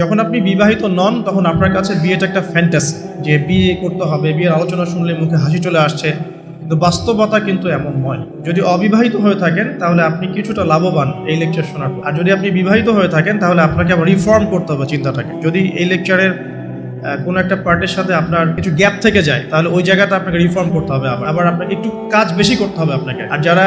যখন আপনি বিবাহিত নন, তখন আপনার কাছে বিয়েটা একটা ফ্যান্টাসি যে বিয়ে করতে হবে, বিয়ের আলোচনা শুনলে মুখে হাসি চলে আসছে, কিন্তু বাস্তবতা কিন্তু এমন নয়। যদি অবিবাহিত হয়ে থাকেন, তাহলে আপনি কিছুটা লাভবান এই লেকচার শোনার। আর যদি আপনি বিবাহিত হয়ে থাকেন, তাহলে আপনাকে আবার রিফর্ম করতে হবে চিন্তাটাকে। যদি এই লেকচারের কোনো একটা পার্টের সাথে আপনার কিছু গ্যাপ থেকে যায়, তাহলে ওই জায়গাটা আপনাকে রিফর্ম করতে হবে আবার। আবার আপনাকে একটু কাজ বেশি করতে হবে আপনাকে। আর যারা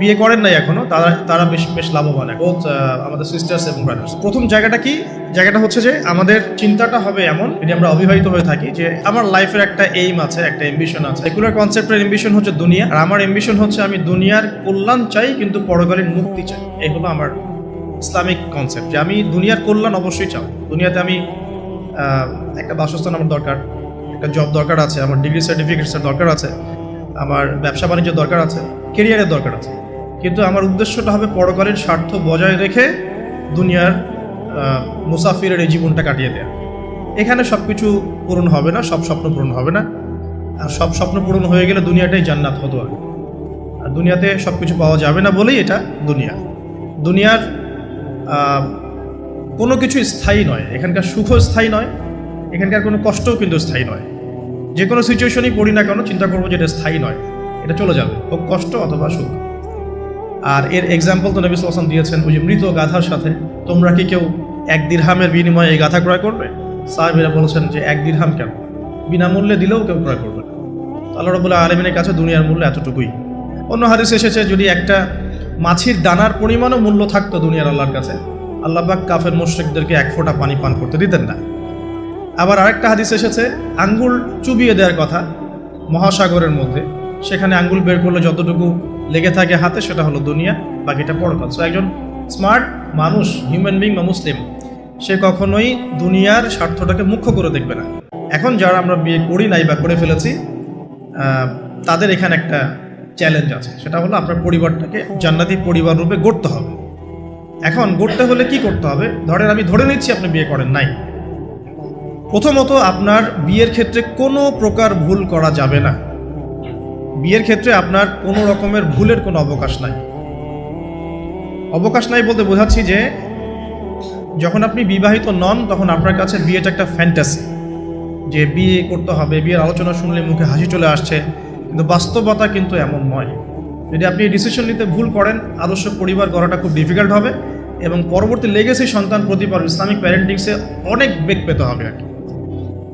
বিয়ে করেন নাই এখনও, তারা তারা বেশ বেশ লাভবান। বোথ আমাদের সিস্টার্স এবং ব্রাদার্স প্রথম জায়গাটা কি? জায়গাটা হচ্ছে যে আমাদের চিন্তাটা হবে এমন, যদি আমরা অবিবাহিত হয়ে থাকি, যে আমার লাইফের একটা এইম আছে, একটা এম্বিশন আছে। সেকুলার কনসেপ্টের এম্বিশন হচ্ছে দুনিয়া, আর আমার এম্বিশন হচ্ছে আমি দুনিয়ার কল্যাণ চাই, কিন্তু পরকালীন মুক্তি চাই। এই হলো আমার ইসলামিক কনসেপ্ট যে আমি দুনিয়ার কল্যাণ অবশ্যই চাও। দুনিয়াতে আমি একটা বাসস্থান আমার দরকার, একটা জব দরকার আছে, আমার ডিগ্রি সার্টিফিকেটসের দরকার আছে, আমার ব্যবসা বাণিজ্যের দরকার আছে কেরিয়ারের দরকার আছে। কিন্তু আমার উদ্দেশ্যটা হবে পরকালীন স্বার্থ বজায় রেখে দুনিয়ার মুসাফিরের এই জীবনটা কাটিয়ে দেয়া। এখানে সব কিছু পূরণ হবে না, সব স্বপ্ন পূরণ হবে না। আর সব স্বপ্ন পূরণ হয়ে গেলে দুনিয়াটাই জান্নাত হতো আর। আর দুনিয়াতে সব কিছু পাওয়া যাবে না বলেই এটা দুনিয়া। দুনিয়ার কোনো কিছু স্থায়ী নয়। এখানকার সুখও স্থায়ী নয়, এখানকার কোনো কষ্টও কিন্তু স্থায়ী নয়। যে কোনো সিচুয়েশনই পড়ি না কেন, চিন্তা করব যে এটা স্থায়ী নয়, এটা চলে যাবে। হোক কষ্ট অথবা সুখ। আর এর এক্সাম্পল তো নবী সালাম দিয়েছেন, ওই যে মৃত গাধার সাথে। তোমরা কি কেউ এক দিরহামের বিনিময়ে এই গাধা ক্রয় করবে? সাহেবেরা বলেছেন যে এক দিরহাম কেন? বিনামূল্যে দিলেও কেউ ক্রয় করবে না। আল্লাহ রবুল্লাহ আলমিনের কাছে দুনিয়ার মূল্য এতটুকুই। অন্য হাদিস এসেছে, যদি একটা মাছির দানার পরিমাণও মূল্য থাকতো দুনিয়ার আল্লাহর কাছে আল্লাহবাক কাফের মুশ্রিকদেরকে এক ফোঁটা পানি পান করতে দিতেন না। আবার আরেকটা হাদিস এসেছে, আঙ্গুল চুবিয়ে দেওয়ার কথা মহাসাগরের মধ্যে। সেখানে আঙ্গুল বের করলে যতটুকু লেগে থাকে হাতে, সেটা হলো দুনিয়া, বাকিটা পরকাল সো একজন স্মার্ট মানুষ হিউম্যান বিং বা মুসলিম, সে কখনোই দুনিয়ার স্বার্থটাকে মুখ্য করে দেখবে না। এখন যারা আমরা বিয়ে করি নাই বা করে ফেলেছি তাদের এখানে একটা চ্যালেঞ্জ আছে। সেটা হলো আপনার পরিবারটাকে জান্নাতি পরিবার রূপে গড়তে হবে। এখন গড়তে হলে কি করতে হবে? ধরেন আমি ধরে নিচ্ছি আপনি বিয়ে করেন নাই। প্রথমত আপনার বিয়ের ক্ষেত্রে কোনো প্রকার ভুল করা যাবে না। বিয়ের ক্ষেত্রে আপনার কোনো রকমের ভুলের কোনো অবকাশ নাই। অবকাশ নাই বলতে বোঝাচ্ছি যে, যখন আপনি বিবাহিত নন, তখন আপনার কাছে বিয়েটা একটা ফ্যান্টাসি যে বিয়ে করতে হবে, বিয়ের আলোচনা শুনলে মুখে হাসি চলে আসছে, কিন্তু বাস্তবতা কিন্তু এমন নয়। যদি আপনি ডিসিশন নিতে ভুল করেন, আদর্শ পরিবার গড়াটা খুব ডিফিকাল্ট হবে এবং পরবর্তী লেগেসি সন্তান প্রতিপাল ইসলামিক প্যারেন্টিংসে অনেক বেগ পেতে হবে আর কি।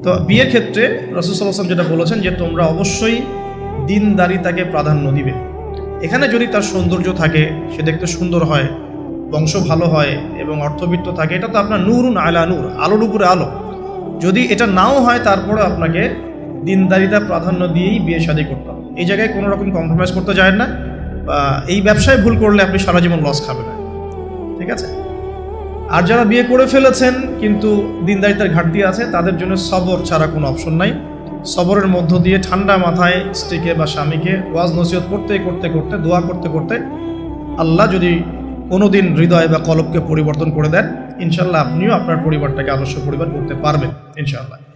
তো বিয়ের ক্ষেত্রে রসুসাল্লাম যেটা বলেছেন যে, তোমরা অবশ্যই দিনদারিতাকে প্রাধান্য দিবে। এখানে যদি তার সৌন্দর্য থাকে, সে দেখতে সুন্দর হয়, বংশ ভালো হয় এবং অর্থবিত্ত থাকে, এটা তো আপনার নূরুন আলা নূর, আলোর উপরে আলো। যদি এটা নাও হয়, তারপরে আপনাকে দিনদারিতা প্রাধান্য দিয়েই বিয়ে শাদী করতে হবে। এই জায়গায় কোনো রকম কম্প্রোমাইজ করতে যায় না। বা এই ব্যবসায় ভুল করলে আপনি সারা জীবন লস খাবেন। না ঠিক আছে? আর যারা বিয়ে করে ফেলেছেন, কিন্তু দিনদারিতার ঘাটতি আছে, তাদের জন্য সবর ছাড়া কোনো অপশন নাই। সবরের মধ্য দিয়ে ঠান্ডা মাথায় স্ত্রীকে বা স্বামীকে ওয়াজ নসিহত করতে করতে করতে, দোয়া করতে করতে আল্লাহ যদি কোনোদিন হৃদয় বা কলবকে পরিবর্তন করে দেন ইনশাল্লাহ আপনিও আপনার পরিবারটাকে আদর্শ পরিবার করতে পারবেন ইনশাল্লাহ